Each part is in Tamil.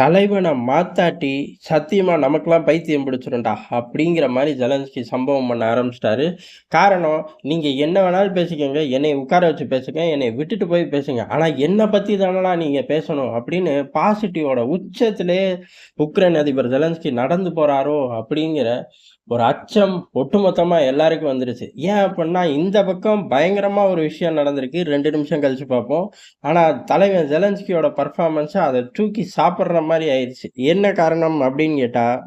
தலைவனை மாத்தாட்டி சத்தியமாக நமக்கெல்லாம் பைத்தியம் பிடிச்சிரும்டா அப்படிங்கிற மாதிரி ஜெலன்ஸ்கி சம்பவம் பண்ண ஆரம்பிச்சிட்டாரு. காரணம் நீங்கள் என்ன வேணாலும் பேசிக்கோங்க என்னை உட்கார வச்சு பேசுங்க என்னை விட்டுட்டு போய் பேசுங்க. ஆனால் என்னை பற்றி தானடா நீங்கள் பேசணும் அப்படின்னு பாசிட்டிவோட உச்சத்திலே உக்ரைன் அதிபர் ஜெலன்ஸ்கி நடந்து போகிறாரோ அப்படிங்கிற ஒரு அச்சம் ஒட்டுமொத்தமாக எல்லாருக்கும் வந்துருச்சு. ஏன் அப்படின்னா இந்த பக்கம் பயங்கரமாக ஒரு விஷயம் நடந்திருக்கு. ரெண்டு நிமிஷம் கழிச்சு பார்ப்போம். ஆனால் தலைவன் ஜெலன்ஸ்கியோட பர்ஃபார்மன்ஸை அதை தூக்கி சாப்பிட்ற மாதிரி ஆயிடுச்சு. என்ன காரணம் அப்படின்னு கேட்டால்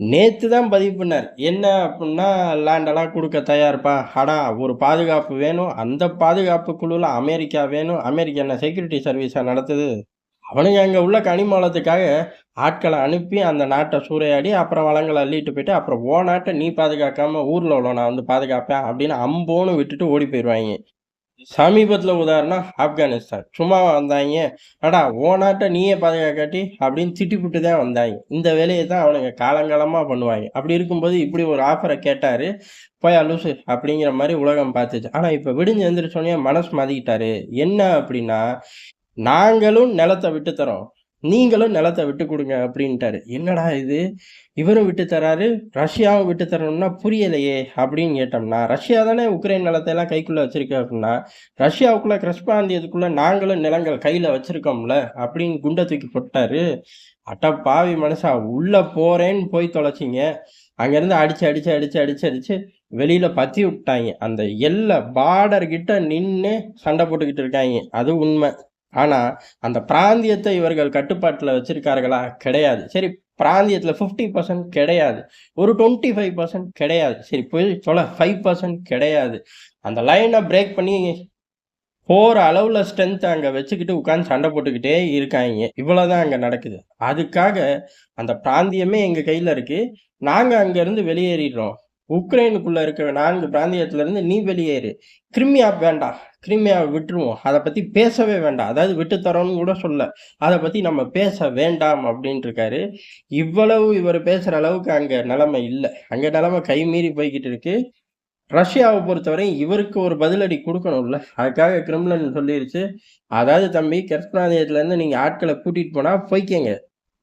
நேற்று தான் பதிவு பண்ணார் என்ன அப்படின்னா லேண்டெல்லாம் கொடுக்க தயார்ப்பா. அடா ஒரு பாதுகாப்பு வேணும். அந்த பாதுகாப்பு குழுவில் அமெரிக்கா வேணும். அமெரிக்கா என்ன செக்யூரிட்டி சர்வீஸாக நடத்துது? அவனுங்க அங்கே உள்ள கனிமாலத்துக்காக ஆட்களை அனுப்பி அந்த நாட்டை சூறையாடி அப்புறம் வளங்களை அள்ளிட்டு போயிட்டு அப்புறம் ஓ நாட்டை நீ பாதுகாக்காமல் ஊரில் உள்ள நான் வந்து பாதுகாப்பேன் அப்படின்னு அம்போன்னு விட்டுட்டு ஓடி போயிடுவாங்க சமீபத்தில் உதாரணம் ஆப்கானிஸ்தான். சும்மா வந்தாங்க. அடா ஓ நாட்டை நீயே பாதுகாக்காட்டி அப்படின்னு திட்டிப்புட்டு தான் வந்தாங்க. இந்த வேலையை தான் அவனுங்க காலங்காலமாக பண்ணுவாங்க. அப்படி இருக்கும்போது இப்படி ஒரு ஆஃபரை கேட்டார். போயா லூசு அப்படிங்கிற மாதிரி உலகம் பார்த்துச்சு. ஆனால் இப்போ விடிஞ்சு எந்திரிச்சோன்னே மனசு மதிக்கிட்டாரு. என்ன அப்படின்னா நாங்களும் நிலத்தை விட்டு தரோம் நீங்களும் நிலத்தை விட்டு கொடுங்க அப்படின்ட்டாரு. என்னடா இது? இவரும் விட்டு தராரு ரஷ்யாவும் விட்டு தரணும்னா புரியலையே அப்படின்னு கேட்டோம்னா ரஷ்யா தானே உக்ரைன் நிலத்தை எல்லாம் கைக்குள்ள வச்சிருக்கு அப்படின்னா ரஷ்யாவுக்குள்ள கிரஸ்பாந்தியத்துக்குள்ள நாங்களும் நிலங்கள் கையில் வச்சிருக்கோம்ல அப்படின்னு குண்டை தூக்கி போட்டாரு. அட்ட பாவி மனுஷா உள்ளே போகிறேன்னு போய் தொலைச்சிங்க. அங்கேருந்து அடிச்சு அடிச்சு அடிச்சு அடிச்சு அடிச்சு வெளியில் பற்றி விட்டாங்க. அந்த எல்லை பார்டர் கிட்ட நின்று சண்டை போட்டுக்கிட்டு இருக்காங்க. அது உண்மை. ஆனால் அந்த பிராந்தியத்தை இவர்கள் கட்டுப்பாட்டில் வச்சிருக்கார்களா? கிடையாது. சரி பிராந்தியத்தில் ஃபிஃப்டி பர்சன்ட் கிடையாது. ஒரு டுவெண்ட்டி ஃபைவ் பர்சன்ட் கிடையாது. சரி போய் சொல்ல ஃபைவ் பர்சன்ட் கிடையாது. அந்த லைனை பிரேக் பண்ணி போகிற அளவில் ஸ்ட்ரென்த் அங்கே வச்சுக்கிட்டு உட்காந்து சண்டை போட்டுக்கிட்டே இருக்காங்க. இவ்வளோதான் அங்கே நடக்குது. அதுக்காக அந்த பிராந்தியமே எங்கள் கையில் இருக்குது நாங்கள் அங்கேருந்து வெளியேறிடுறோம். உக்ரைனுக்குள்ள இருக்க நான்கு பிராந்தியத்திலிருந்து நீ வெளியேறு. கிரிமியா வேண்டாம் கிரிமியாவை விட்டுருவோம். அதை பற்றி பேசவே வேண்டாம். அதாவது விட்டு தரோன்னு கூட சொல்ல. அதை பற்றி நம்ம பேச வேண்டாம் அப்படின்ட்டு இருக்காரு. இவ்வளவு இவர் பேசுகிற அளவுக்கு அங்கே நிலைமை இல்லை. அங்கே நிலைமை கை மீறி போய்கிட்டு இருக்கு. ரஷ்யாவை பொறுத்தவரை இவருக்கு ஒரு பதிலடி கொடுக்கணும்ல. அதுக்காக கிரிம்லன் சொல்லிருச்சு. அதாவது தம்பி கெர்ஸ்பிராந்தியத்துல நீங்கள் ஆட்களை கூட்டிகிட்டு போனால் போய்க்கங்க.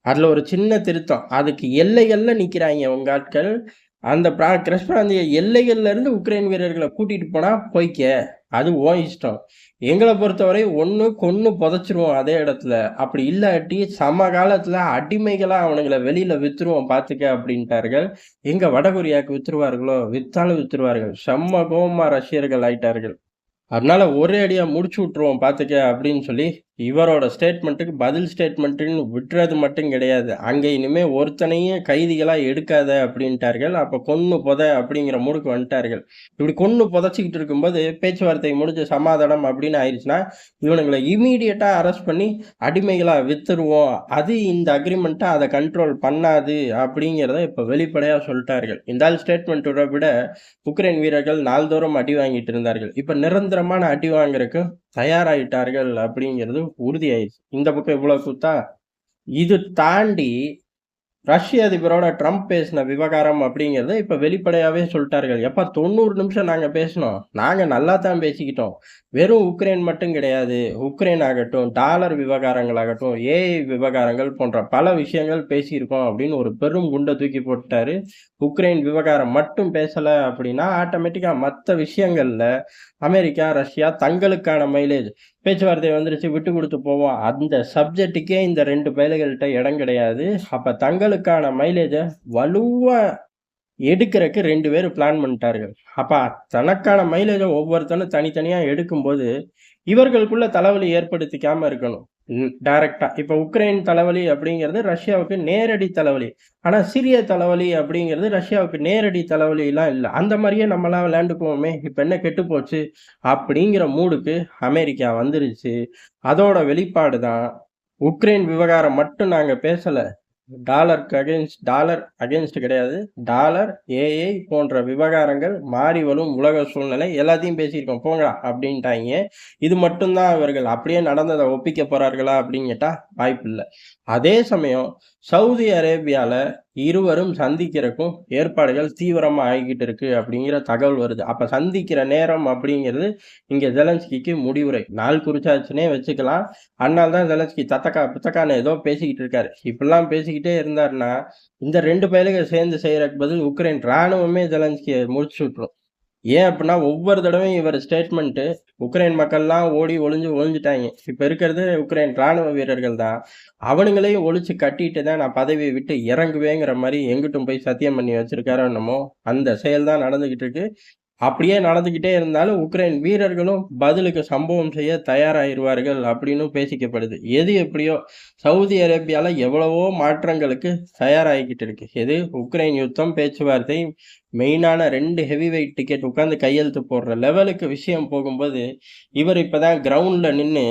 அதில் ஒரு சின்ன திருத்தம். அதுக்கு எல்லைகளில் நிற்கிறாங்க உங்கள் ஆட்கள். அந்த பிரா கிரஸ் பிராந்திய எல்லைகள்லேருந்து உக்ரைன் வீரர்களை கூட்டிகிட்டு போனால் போய்க்க. அது ஓ இஷ்டம். எங்களை பொறுத்தவரை ஒன்று கொன்று புதைச்சிருவோம் அதே இடத்துல. அப்படி இல்லாட்டி சம காலத்தில் அடிமைகளாக அவனுங்களை வெளியில் விற்றுருவோம் பார்த்துக்க அப்படின்ட்டார்கள். எங்கள் வடகொரியாவுக்கு விற்றுருவார்களோ விற்றாலும் விற்றுருவார்கள் செம்ம கோமா ரஷ்யர்கள் ஆயிட்டார்கள். அதனால ஒரே அடியாக முடிச்சு விட்ருவோம் பார்த்துக்க அப்படின்னு சொல்லி இவரோட ஸ்டேட்மெண்ட்டுக்கு பதில் ஸ்டேட்மெண்ட்டுன்னு விட்டுறது மட்டும் கிடையாது. அங்கே இனிமேல் ஒருத்தனையும் கைதிகளாக எடுக்காத அப்படின்ட்டார்கள். அப்போ கொன்று புதை அப்படிங்கிற மூடுக்கு வந்துட்டார்கள். இப்படி கொன்று புதைச்சிக்கிட்டு இருக்கும்போது பேச்சுவார்த்தை முடிஞ்ச சமாதானம் அப்படின்னு ஆயிடுச்சுன்னா இவனுங்களை இமீடியட்டாக அரெஸ்ட் பண்ணி அடிமைகளாக வித்துருவோம். அது இந்த அக்ரிமெண்ட்டை அதை கண்ட்ரோல் பண்ணாது அப்படிங்கிறத இப்போ வெளிப்படையாக சொல்லிட்டார்கள். இந்த ஸ்டேட்மெண்ட்டோட விட உக்ரைன் வீரர்கள் நாள்தோறும் அடி வாங்கிட்டு இருந்தார்கள். இப்போ நிரந்தரமான அடி வாங்குறதுக்கு தயாராயிட்டார்கள் அப்படிங்கிறது உறுதியாயிடுச்சு. இந்த பக்கம் இவ்வளோ குத்தா? இது தாண்டி ரஷ்ய அதிபரோட ட்ரம்ப் பேசின விவகாரம் அப்படிங்கிறத இப்போ வெளிப்படையாகவே சொல்லிட்டார்கள். எப்போ தொண்ணூறு நிமிஷம் நாங்கள் பேசினோம். நாங்கள் நல்லா தான் பேசிக்கிட்டோம். வெறும் உக்ரைன் மட்டும் கிடையாது. உக்ரைன் ஆகட்டும் டாலர் விவகாரங்கள் ஆகட்டும் ஏஐ விவகாரங்கள் போன்ற பல விஷயங்கள் பேசியிருக்கோம் அப்படின்னு ஒரு பெரும் குண்டை தூக்கி போட்டாரு உக்ரைன் விவகாரம் மட்டும் பேசலை அப்படின்னா ஆட்டோமேட்டிக்காக மற்ற விஷயங்களில் அமெரிக்கா ரஷ்யா தங்களுக்கான மைலேஜ் பேச்சுவார்த்தை வந்துருச்சு விட்டு கொடுத்து போவோம். அந்த சப்ஜெக்டுக்கே இந்த ரெண்டு பயல்கள்கிட்ட இடம் கிடையாது. அப்போ தங்களுக்கான மைலேஜை வலுவாக எடுக்கிறக்கு ரெண்டு பேரும் பிளான் பண்ணிட்டார்கள். அப்போ தனக்கான மைலேஜை ஒவ்வொருத்தனும் தனித்தனியாக எடுக்கும்போது இவர்களுக்குள்ள தலைவலி ஏற்படுத்திக்காமல் இருக்கணும். டைரக்டா இப்போ உக்ரைன் தலைவலி அப்படிங்கிறது ரஷ்யாவுக்கு நேரடி தலைவலி. ஆனா சிரிய தலைவலி அப்படிங்கிறது ரஷ்யாவுக்கு நேரடி தலைவலி எல்லாம் இல்லை. அந்த மாதிரியே நம்மளாம் விளையாண்டுக்குவோமே. இப்போ என்ன கெட்டு போச்சு? அப்படிங்கிற மூடுக்கு அமெரிக்கா வந்துருச்சு. அதோட வெளிப்பாடு தான் உக்ரைன் விவகாரம் மட்டும் நாங்க பேசல. டாலருக்கு அகேன்ஸ்ட் டாலர் அகேன்ஸ்ட் கிடையாது. டாலர் ஏஐ போன்ற விவகாரங்கள் மாறி வரும் உலக சூழ்நிலை. எல்லாத்தையும் பேசியிருக்கோம். போங்கடா அப்படின்ட்டாங்க. இது மட்டும்தான் அவர்கள் அப்படியே நடந்ததை ஒப்பிக்க போறார்களா அப்படின்னு கேட்டா வாய்ப்பு இல்லை அதே சமயம் சவுதி அரேபியாவில் இருவரும் சந்திக்கிறக்கும் ஏற்பாடுகள் தீவிரமாக ஆகிக்கிட்டு இருக்கு அப்படிங்கிற தகவல் வருது. அப்போ சந்திக்கிற நேரம் அப்படிங்கிறது இங்கே ஜெலன்ஸ்கிக்கு முடிவுரை. நாள் குறிச்சாச்சுன்னே வச்சுக்கலாம். அதனால தான் ஜெலன்ஸ்கி தத்தக்கா, புத்தக்கான்னு ஏதோ பேசிக்கிட்டு இருக்காரு. இப்படிலாம் பேசிக்கிட்டே இருந்தாருன்னா, இந்த ரெண்டு பயலுக சேர்ந்து செய்கிற பதில் உக்ரைன் ராணுவமே ஜெலன்ஸ்கியை முடிச்சு விட்டுரும். ஏன் அப்படின்னா, ஒவ்வொரு தடவையும் இவர் ஸ்டேட்மெண்ட்டு உக்ரைன் மக்கள்லாம் ஓடி ஒளிஞ்சு ஒழிஞ்சிட்டாங்க இப்போ இருக்கிறது உக்ரைன் ராணுவ வீரர்கள் தான். அவனுங்களையும் ஒழிச்சு கட்டிட்டு தான் நான் பதவியை விட்டு இறங்குவேங்கிற மாதிரி எங்கிட்டும் போய் சத்தியம் பண்ணி வச்சிருக்காரோ என்னமோ, அந்த செயல் தான் நடந்துகிட்டு இருக்கு. அப்படியே நடந்துக்கிட்டே இருந்தாலும் உக்ரைன் வீரர்களும் பதிலுக்கு சம்பவம் செய்ய தயாராகிடுவார்கள் அப்படின்னும் பேசிக்கப்படுது. எது எப்படியோ சவுதி அரேபியாவில் எவ்வளவோ மாற்றங்களுக்கு தயாராகிக்கிட்டு இருக்கு. எது உக்ரைன் யுத்தம், பேச்சுவார்த்தை மெயினான ரெண்டு ஹெவி வெயிட் டிக்கெட் உட்காந்து கையெழுத்து போடுற லெவலுக்கு விஷயம் போகும்போது, இவர் இப்பதான் கிரவுண்டில் நின்று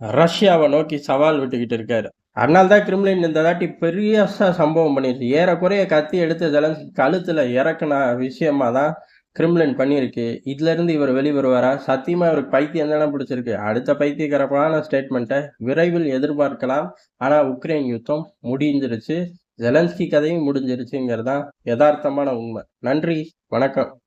ரஷ்யாவை நோக்கி சவால் விட்டுக்கிட்டு இருக்காரு. அதனால தான் கிரிம்லின் இந்த தாட்டி பெரியசா சம்பவம் பண்ணிடுச்சு ஏறக்குறைய கத்தி எடுத்து ஜெலன்ஸ்கி இறக்குன விஷயமா தான் கிரெம்ளின் பண்ணியிருக்கு. இதுலேருந்து இவர் வெளிவருவாரா? சத்தியமாக இவருக்கு பைத்தியம் தானே பிடிச்சிருக்கு. அடுத்த பைத்தியகரமான ஸ்டேட்மெண்ட்டை விரைவில் எதிர்பார்க்கலாம். ஆனால் உக்ரைன் யுத்தம் முடிஞ்சிருச்சு. ஜெலன்ஸ்கி கதையும் முடிஞ்சிருச்சுங்கிறது தான் உண்மை. நன்றி, வணக்கம்.